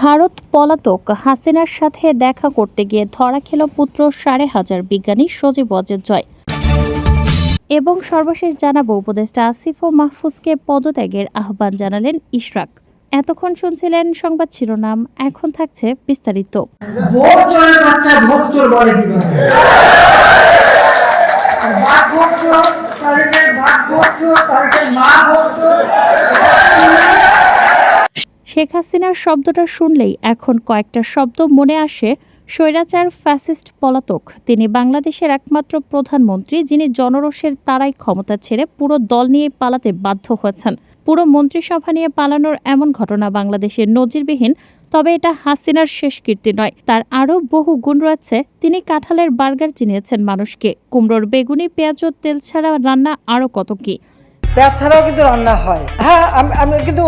ভারত পলাতক হাসিনার সাথে দেখা করতে গিয়ে ধরা খেল পুত্র সাড়ে হাজার বিজ্ঞানী সজীব অজের জয়। এবং সর্বশেষ জানাব উপদেষ্টা আসিফ ও মাহফুজকে পদত্যাগের আহ্বান জানালেন ইশরাক। এতক্ষণ শুনছিলেন সংবাদ শিরোনাম, এখন থাকছে বিস্তারিত। মা শেখ হাসিনার শব্দটা শুনলেই এখন কয়েকটা শব্দ মনে আসে। স্বৈরাচার, ফ্যাসিস্ট পলাতক, তিনি বাংলাদেশের একমাত্র প্রধানমন্ত্রী যিনি জনরোষের তারাই ক্ষমতা ছেড়ে পুরো দল নিয়ে পালাতে বাধ্য হয়েছেন। পুরো মন্ত্রিসভা নিয়ে পালানোর এমন ঘটনা বাংলাদেশের নজিরবিহীন, তবে এটা হাসিনার শেষ কীর্তি নয়। তার আরও বহু গুণ রয়েছে। তিনি কাঁঠালের বার্গার চিনিয়েছেন মানুষকে। কুমড়োর বেগুনি, পেঁয়াজ ও তেল ছাড়া রান্না আরও কত কী। পেঁয়াজ ছাড়াও কিন্তু রান্না হয়। হ্যাঁ আমি কিন্তু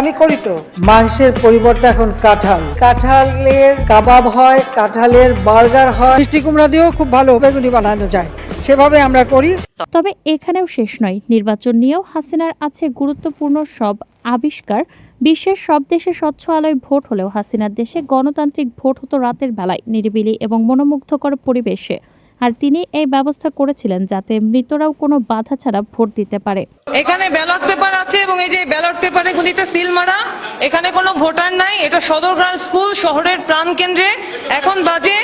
আমি করি তো। মাংসের পরিবর্তে এখন কাঁঠাল। কাঁঠালের কাবাব হয়, কাঁঠালের বার্গার হয়। মিষ্টি কুমড়া দিয়েও খুব ভালো বেগুনি বানানো যায়। সেভাবে আমরা করি। তবে এখানেও শেষ নয়। নির্বাচন নিয়েও হাসিনার আছে গুরুত্বপূর্ণ সব আবিষ্কার। বিশ্বের সব দেশে স্বচ্ছ আলোয় ভোট হলেও হাসিনার দেশে গণতান্ত্রিক ভোট হতো রাতের বেলায়। নিরিবিলি এবং মনোমুগ্ধকর পরিবেশে। আর তিনি এই ব্যবস্থা করেছিলেন যাতে মৃতরাও কোনো বাধা ছাড়া ভোট দিতে পারে। এখানে ব্যালট পেপার আছে এবং এই যে ব্যালট পেপারে গুলিতে সিল মারা এখানে কোনো ভোটার নাই এটা সদরগ্রাম স্কুল শহরের প্রাণ কেন্দ্রে। এখন বাজে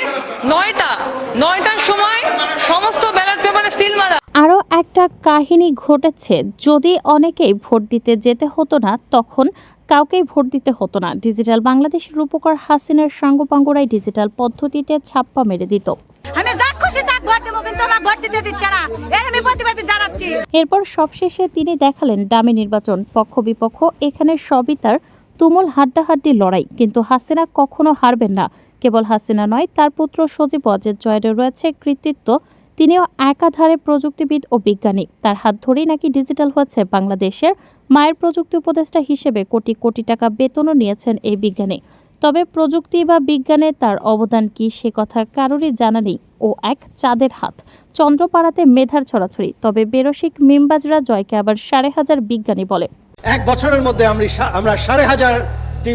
নয়টা। নয়টার সময় সমস্ত ব্যালট পেপারে সিল মারা। আরও একটা কাহিনী ঘটেছে যদি অনেকেই ভোট দিতে যেতে হতো না তখন কাউকেই ভোট দিতে হতো না। ডিজিটাল বাংলাদেশের রূপকার হাসিনের সাঙ্গপাঙ্গরাই ডিজিটাল পদ্ধতিতে ছাপ্পা মেরে দিত। এরপর সবশেষে তিনি দেখালেন ডামি নির্বাচন। পক্ষ বিপক্ষ, এখানে সবই তার তুমুল হাড্ডাহাড্ডি লড়াই। কিন্তু হাসিনা কখনো হারবেন না। কেবল হাসিনা নয়, তার পুত্র সজীব অজের জয়ের রয়েছে কৃতিত্ব। তিনিও একাধারে প্রযুক্তিবিদ ও বিজ্ঞানী। তার হাত ধরেই নাকি ডিজিটাল হয়েছে বাংলাদেশের মায়ের প্রযুক্তি উপদেষ্টা হিসেবে কোটি কোটি টাকা বেতনও নিয়েছেন এই বিজ্ঞানী। তবে প্রযুক্তি বা বিজ্ঞানে তার অবদান কি সে কথা কারোরই জানা নেই। ও এক চাঁদের হাত। চন্দ্রপাড়াতে মেধার ছড়াছড়ি। তবে বেরসিক মিমবাজরা জয়কে আবার সাড়ে হাজার বিজ্ঞানী বলে। এক বছরের মধ্যে আমরা সাড়ে হাজারটি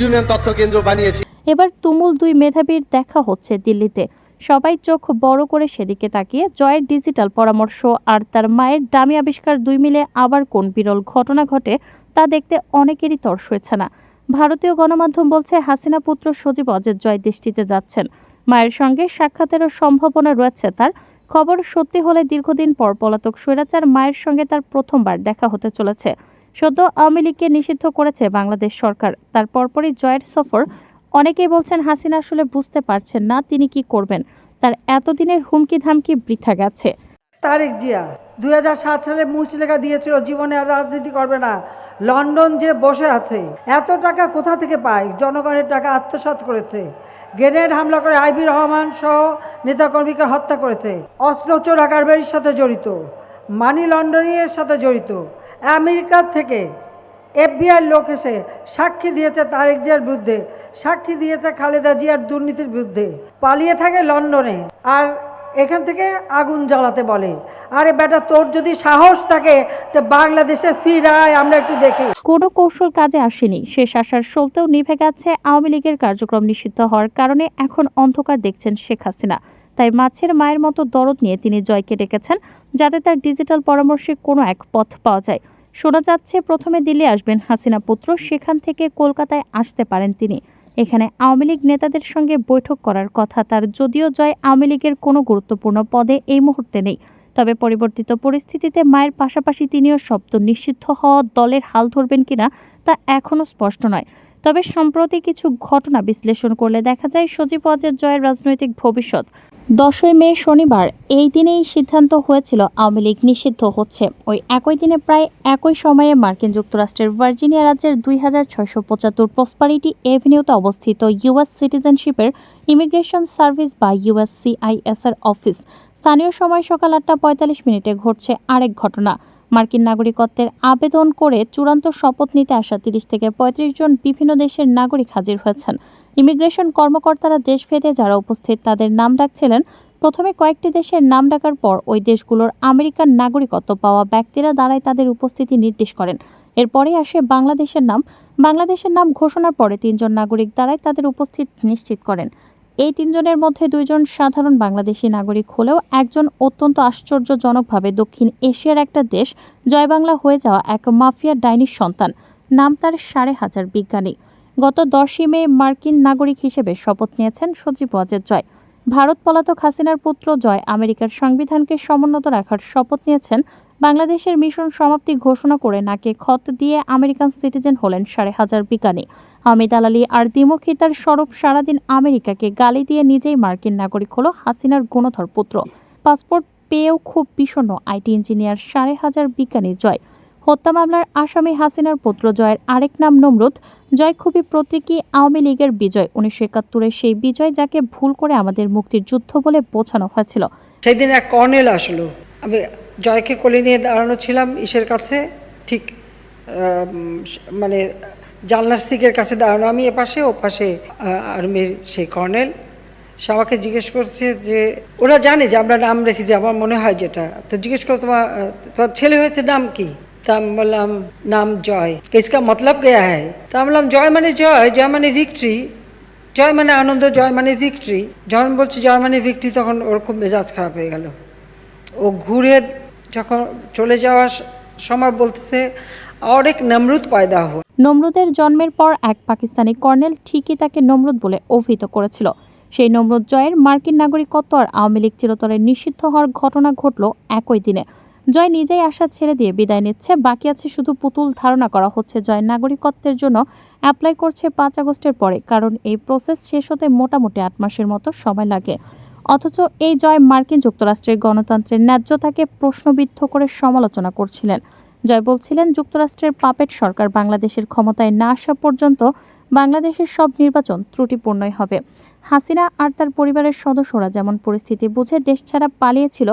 ইউনিয়ন তথ্য কেন্দ্র বানিয়েছি। এবার তুমুল দুই মেধাবীর দেখা হচ্ছে দিল্লিতে। সবাই চোখ বড় করে সেদিকে তাকিয়ে জয়ের ডিজিটাল পরামর্শ আর তার মায়ের দামি আবিষ্কার দুই মিলে আবার কোন বিরল ঘটনা ঘটে তা দেখতে অনেকেরই তর্স হয়েছে না। ভারতীয় গণমাধ্যম বলছে, হাসিনা পুত্র সজীব অজের জয় দৃষ্টিতে যাচ্ছেন। মায়ের সঙ্গে সাক্ষাতেরও সম্ভাবনা রয়েছে তার। খবর সত্যি হলে দীর্ঘদিন পর পলাতক স্বৈরাচার মায়ের সঙ্গে তার প্রথমবার দেখা হতে চলেছে। সদ্য আওয়ামী লীগকে নিষিদ্ধ করেছে বাংলাদেশ সরকার। তার পরপরই জয়ের সফর। অনেকেই বলছেন, হাসিনা আসলে বুঝতে পারছেন না, তিনি কি করবেন? তার এতদিনের হুমকি ধামকি বৃথা গেছে। তারেক জিয়া, দুই হাজার সাত সালে মুচলেখা দিয়েছিল, জীবনে আর রাজনীতি করবে না। লন্ডন যে বসে আছে, এত টাকা কোথা থেকে পায়? জনগণের টাকা আত্মসাৎ করেছে। গ্রেনেড হামলা করে আইবি রহমান সহ নেতাকর্মীকে হত্যা করেছে। অস্ত্র চোরা কারবারির সাথে জড়িত, মানি লন্ডারিংয়ের সাথে জড়িত। আমেরিকার থেকে এফবিআই লোক এসে সাক্ষী দিয়েছে তারেক জিয়ার বিরুদ্ধে। সাক্ষী দিয়েছে খালেদা জিয়ার দুর্নীতির বিরুদ্ধে। পালিয়ে থাকে লন্ডনে। আর এখান থেকে আগুন জ্বালাতে বলে। আরে বেটা, তোর যদি সাহস থাকে, তো বাংলাদেশে ফিরায় আমরা একটু দেখি। কোনো কৌশল কাজে আসেনি। শেষ আসার সলতেও নিভে গেছে আওয়ামী লীগের কার্যক্রম নিষিদ্ধ হওয়ার কারণে এখন অন্ধকার দেখছেন শেখ হাসিনা। তাই মাছের মায়ের মতো দরদ নিয়ে তিনি জয়কে ডেকেছেন, যাতে তার ডিজিটাল পরামর্শে কোনো এক পথ পাওয়া যায়। শোনা যাচ্ছে, প্রথমে দিল্লি আসবেন হাসিনা পুত্র, সেখান থেকে কলকাতায় আসতে পারেন তিনি। এখানে আওয়ামী লীগ নেতাদের সঙ্গে বৈঠক করার কথা তার যদিও জয় আওয়ামী লীগের কোনো গুরুত্বপূর্ণ পদে এই মুহূর্তে নেই। তবে পরিবর্তিত পরিস্থিতিতে মায়ের পাশাপাশি তিনিও শব্দ নিষিদ্ধ হওয়া দলের হাল ধরবেন কিনা তা এখনও স্পষ্ট নয়। তবে সম্প্রতি কিছু ঘটনা বিশ্লেষণ করলে দেখা যায় সজীব ওয়াজের জয়ের রাজনৈতিক ভবিষ্যৎ দশই মে শনিবার এই দিনেই সিদ্ধান্ত হয়েছিল আওয়ামী লীগ নিষিদ্ধ হচ্ছে। ওই একই দিনে প্রায় একই সময়ে মার্কিন যুক্তরাষ্ট্রের ভার্জিনিয়া রাজ্যের দুই হাজার ছয়শো পঁচাত্তর প্রসপারিটি এভিনিউতে অবস্থিত ইউএস সিটিজেনশিপের ইমিগ্রেশন সার্ভিস বা ইউএসসিআইএস এর অফিস। স্থানীয় সময় সকাল আটটা পঁয়তাল্লিশ মিনিটে ঘটছে আরেক ঘটনা। মার্কিন নাগরিকত্বের আবেদন করে চূড়ান্ত শপথ নিতে আসা তিরিশ থেকে পঁয়ত্রিশ জন বিভিন্ন দেশের নাগরিক হাজির হয়েছেন। ইমিগ্রেশন কর্মকর্তারা দেশ দেশভেদে যারা উপস্থিত তাদের নাম ডাকছিলেন। প্রথমে কয়েকটি দেশের নাম ডাকার পর ওই দেশগুলোর আমেরিকান নাগরিকত্ব পাওয়া ব্যক্তিরা দ্বারাই তাদের উপস্থিতি নির্দেশ করেন। এরপরে আসে বাংলাদেশের নাম। বাংলাদেশের নাম ঘোষণার পরে তিনজন নাগরিক দ্বারাই তাদের উপস্থিত নিশ্চিত করেন। এই তিনজনের মধ্যে দুইজন সাধারণ বাংলাদেশি নাগরিক হলেও একজন অত্যন্ত আশ্চর্যজনকভাবে দক্ষিণ এশিয়ার একটা দেশ জয় বাংলা হয়ে যাওয়া এক মাফিয়া ডাইনির সন্তান। নাম তার সাড়ে হাজার বিজ্ঞানী। গত দশই মে মার্কিন নাগরিক হিসেবে শপথ নিয়েছেন সজীব ওয়াজেদ জয়। ভারত পলাতক হাসিনার পুত্র জয় আমেরিকার সংবিধানকে সমুন্নত রাখার শপথ নিয়েছেন। বাংলাদেশের মিশন সমাপ্তি ঘোষণা করে নাকে খত দিয়ে আমেরিকান সিটিজেন হলেন সাড়ে হাজার বিজ্ঞানী হামিদ আলালি আর দ্বিমুখিতার স্বরূপ সারাদিন আমেরিকাকে গালি দিয়ে নিজেই মার্কিন নাগরিক হলো হাসিনার গুণধর পুত্র। পাসপোর্ট পেয়েও খুব বিষণ্ণ আইটি ইঞ্জিনিয়ার সাড়ে হাজার বিজ্ঞানী জয়। হত্যা মামলার আসামি হাসিনার পুত্র জয়ের আরেক নাম নমরুদ। জয় খুবই প্রতীকী আওয়ামী লীগের বিজয়। উনিশশো একাত্তরের সেই বিজয় যাকে ভুল করে আমাদের মুক্তির যুদ্ধ বলে বোঝানো হয়েছিল। সেই দিন এক কর্নেল আসলো। আমি জয়কে কোলে নিয়ে দাঁড়ানো ছিলাম ইসের কাছে। ঠিক মানে জানলার সিকের কাছে দাঁড়ানো। আমি এপাশে ও পাশে আর্মির সেই কর্নেল। সে আমাকে জিজ্ঞেস করছে যে, ওরা জানে যে আমরা নাম রেখেছি, আমার মনে হয় যেটা। তো জিজ্ঞেস করো তোমার তোমার ছেলে হয়েছে নাম কি? তা আমি বললাম নাম জয় ইসকা মতলব গয়া হ্যায় তা আমি বললাম জয় মানে জয় জয় মানে ভিক্টরি জয় মানে আনন্দ জয় মানে ভিক্টরি যখন বলছি জয় মানে ভিক্টরি তখন ওর খুব মেজাজ খারাপ হয়ে গেল ও ঘুরে যখন চলে যাওয়ার স- সময় বলতেছে और एक नमरूद पैदा हुआ নমরুদের জন্মের পর এক পাকিস্তানি কর্নেল ঠিকই তাকে নমরুদ বলে অভিহিত করেছিল সেই নমরুদ জয়ের মার্কিন নাগরিকত্ব আর আওয়ামী লীগ চিরতরে নিষিদ্ধ হওয়ার ঘটনা ঘটল একই দিনে জয় নিজেই আশা ছেড়ে দিয়ে বিদায় নিচ্ছে। বাকি আছে শুধু পুতুল ধারণা করা হচ্ছে, জয় নাগরিকত্বের জন্য অ্যাপ্লাই করছে পাঁচ আগস্টের পরে, কারণ এই প্রসেস শেষ হতে মোটামুটি আট মাসের মতো সময় লাগে। অথচ এই জয় মার্কিন যুক্তরাষ্ট্রের গণতন্ত্রের ন্যায্যতাকে প্রশ্নবিদ্ধ করে সমালোচনা করছিলেন। জয় বলছিলেন, যুক্তরাষ্ট্রের পাপেট সরকার বাংলাদেশের ক্ষমতায় না আসা পর্যন্ত বাংলাদেশের সব নির্বাচন ত্রুটিপূর্ণই হবে। হাসিনা আর তার পরিবারের সদস্যরা যেমন পরিস্থিতি বুঝে দেশ ছাড়া পালিয়েছিল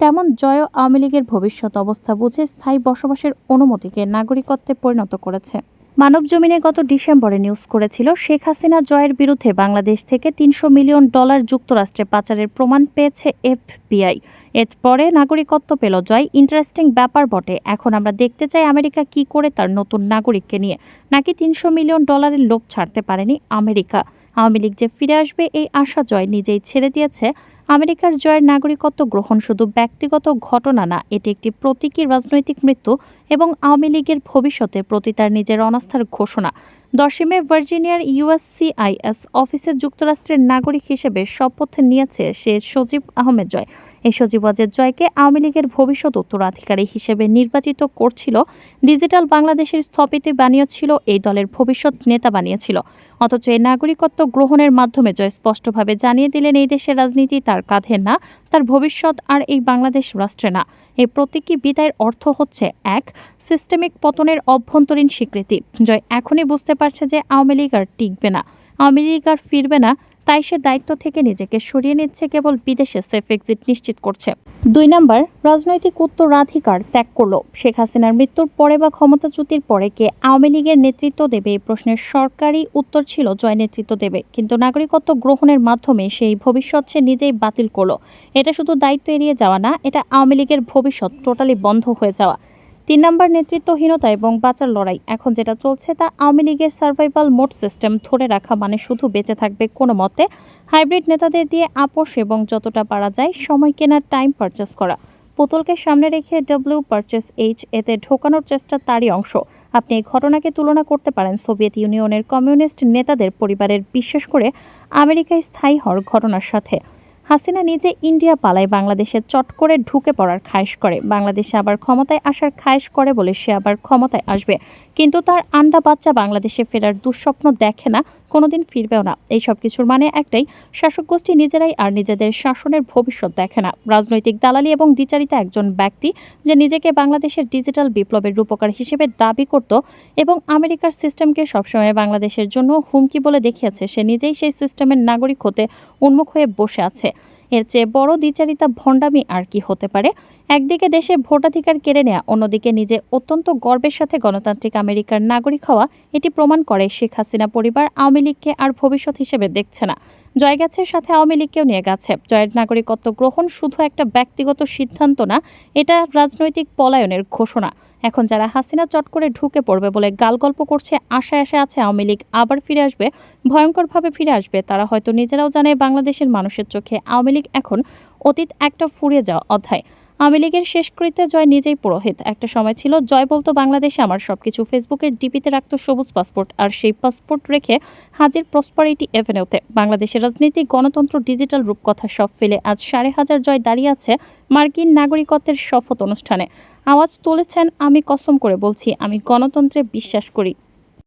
তেমন জয় আওয়ামী লীগের ভবিষ্যৎ অবস্থা বুঝে স্থায়ী বসবাসের অনুমতিকে নাগরিকত্বে পরিণত করেছে। মানব জমিনে গত ডিসেম্বরে নিউজ করেছিল, শেখ হাসিনা জয়ের বিরুদ্ধে বাংলাদেশ থেকে তিনশো মিলিয়ন ডলার যুক্তরাষ্ট্রে পাচারের প্রমাণ পেয়েছে এফবিআই। এরপরে নাগরিকত্ব পেল জয়। ইন্টারেস্টিং ব্যাপার বটে। এখন আমরা দেখতে চাই আমেরিকা কি করে তার নতুন নাগরিককে নিয়ে। নাকি তিনশো মিলিয়ন ডলারের লোভ ছাড়তে পারেনি আমেরিকা? আওয়ামী লীগ যে ফিরে আসবে, এই আশা জয় নিজেই ছেড়ে দিয়েছে আমেরিকার জয়ের নাগরিকত্ব গ্রহণ শুধু ব্যক্তিগত ঘটনা না এটি একটি প্রতীকী রাজনৈতিক মৃত্যু এবং আওয়ামী লীগের ভবিষ্যতের প্রতি তার নিজের অনাস্থার ঘোষণা। দশই মে ভার্জিনিয়ার ইউএসসিআইএস অফিসে যুক্তরাষ্ট্রের নাগরিক হিসেবে শপথ নিয়েছে সে সজীব আহমেদ জয়। এই সজীব অজের জয়কে আওয়ামী লীগের ভবিষ্যৎ উত্তরাধিকারী হিসেবে নির্বাচিত করছিল। ডিজিটাল বাংলাদেশের স্থপতি বানিয়েছিল, এই দলের ভবিষ্যৎ নেতা বানিয়েছিল। অথচ এই নাগরিকত্ব গ্রহণের মাধ্যমে জয় স্পষ্টভাবে জানিয়ে দিলেন, এই দেশের রাজনীতি তার কাঁধে না, তার ভবিষ্যৎ আর এই বাংলাদেশ রাষ্ট্রে না। এই প্রতীকী বিদায়ের অর্থ হচ্ছে এক সিস্টেমিক পতনের অভ্যন্তরীণ স্বীকৃতি জয় এখনই বুঝতে পারছে যে আওয়ামী লীগ আর টিকবে না। আওয়ামী লীগ আর ফিরবে না তাই সে দায়িত্ব থেকে নিজেকে সরিয়ে নিচ্ছে, কেবল বিদেশে সেফ এক্সিট নিশ্চিত করছে। দুই নম্বর, রাজনৈতিক উত্তরাধিকার ত্যাগ করল। শেখ হাসিনার মৃত্যুর পরে বা ক্ষমতাচ্যুতির পরে কে আওয়ামী লীগের নেতৃত্ব দেবে এই প্রশ্নের সরকারি উত্তর ছিল জয় নেতৃত্ব দেবে। কিন্তু নাগরিকত্ব গ্রহণের মাধ্যমে সেই ভবিষ্যৎ সে নিজেই বাতিল করল। এটা শুধু দায়িত্ব এড়িয়ে যাওয়া না, এটা আওয়ামী লীগের ভবিষ্যৎ টোটালি বন্ধ হয়ে যাওয়া। তিন নম্বর নেতৃত্বহীনতা এবং বাঁচার লড়াই। এখন যেটা চলছে তা আওয়ামী লীগের সার্ভাইভাল মোড সিস্টেম ধরে রাখা মানে শুধু বেঁচে থাকবে কোনো মতে। হাইব্রিড নেতাদের দিয়ে আপোষ এবং যতটা পারা যায় সময় কেনার টাইম পারচেস করা। পুতুলকে সামনে রেখে ডব্লিউ পারচেস এইচ এতে ঢোকানোর চেষ্টা তারই অংশ। আপনি এই ঘটনাকে তুলনা করতে পারেন সোভিয়েত ইউনিয়নের কমিউনিস্ট নেতাদের পরিবারের বিশেষ করে আমেরিকায় স্থায়ী হওয়ার ঘটনার সাথে। হাসিনা নিজে ইন্ডিয়া পালায় বাংলাদেশে চট করে ঢুকে পড়ার খায়েশ করে। বাংলাদেশে আবার ক্ষমতায় আসার খায়েশ করে বলে সে আবার ক্ষমতায় আসবে। কিন্তু তার আন্ডা বাচ্চা বাংলাদেশে ফেরার দুঃস্বপ্ন দেখে না কোনোদিন ফিরবেও না। এই সব কিছুর মানে একটাই, শাসক গোষ্ঠী নিজেরাই আর নিজেদের শাসনের ভবিষ্যৎ দেখে না। রাজনৈতিক দালালি এবং দ্বিচারিতা একজন ব্যক্তি যে নিজেকে বাংলাদেশের ডিজিটাল বিপ্লবের রূপকার হিসেবে দাবি করত এবং আমেরিকার সিস্টেমকে সবসময় বাংলাদেশের জন্য হুমকি বলে দেখিয়েছে, সে নিজেই সেই সিস্টেমের নাগরিক হতে উন্মুখ হয়ে বসে আছে। এর চেয়ে বড় দ্বিচারিতা ভণ্ডামি আর কি হতে পারে? একদিকে দেশে ভোটাধিকার কেড়ে নেওয়া অন্যদিকে নিজে অত্যন্ত গর্বের সাথে গণতান্ত্রিক আমেরিকার নাগরিক হওয়া, এটি প্রমাণ করে শেখ হাসিনা পরিবার আওয়ামী লীগকে আর ভবিষ্যৎ হিসেবে দেখছে না। জয় গেছে সাথে আওয়ামী লীগকেও নিয়ে গেছে। জয়ের নাগরিকত্ব গ্রহণ শুধু একটা ব্যক্তিগত সিদ্ধান্ত না, এটা রাজনৈতিক পলায়নের ঘোষণা। এখন যারা হাসিনা চট করে ঢুকে পড়বে বলে গাল গল্প করছে, আশায় আশায় আছে আওয়ামী লীগ আবার ফিরে আসবে, ভয়ঙ্করভাবে ফিরে আসবে। তারা হয়তো নিজেরাও জানে বাংলাদেশের মানুষের চোখে আওয়ামী লীগ এখন অতীত একটা ফুরিয়ে যাওয়া অধ্যায়। আওয়ামী লীগের শেষকৃত্যে জয় নিজেই পুরোহিত। একটা সময় ছিল, জয় বলতো বাংলাদেশে আমার সবকিছু। ফেসবুকের ডিপিতে রাখতো সবুজ পাসপোর্ট, আর সেই পাসপোর্ট রেখে হাজির প্রসপারিটি এভেনিউতে। বাংলাদেশের রাজনীতি, গণতন্ত্র, ডিজিটাল রূপকথা সব ফেলে আজ সাড়ে হাজার জয় দাঁড়িয়ে আছে মার্কিন নাগরিকত্বের শপথ অনুষ্ঠানে। আওয়াজ তুলেছেন, আমি কসম করে বলছি, আমি গণতন্ত্রে বিশ্বাস করি।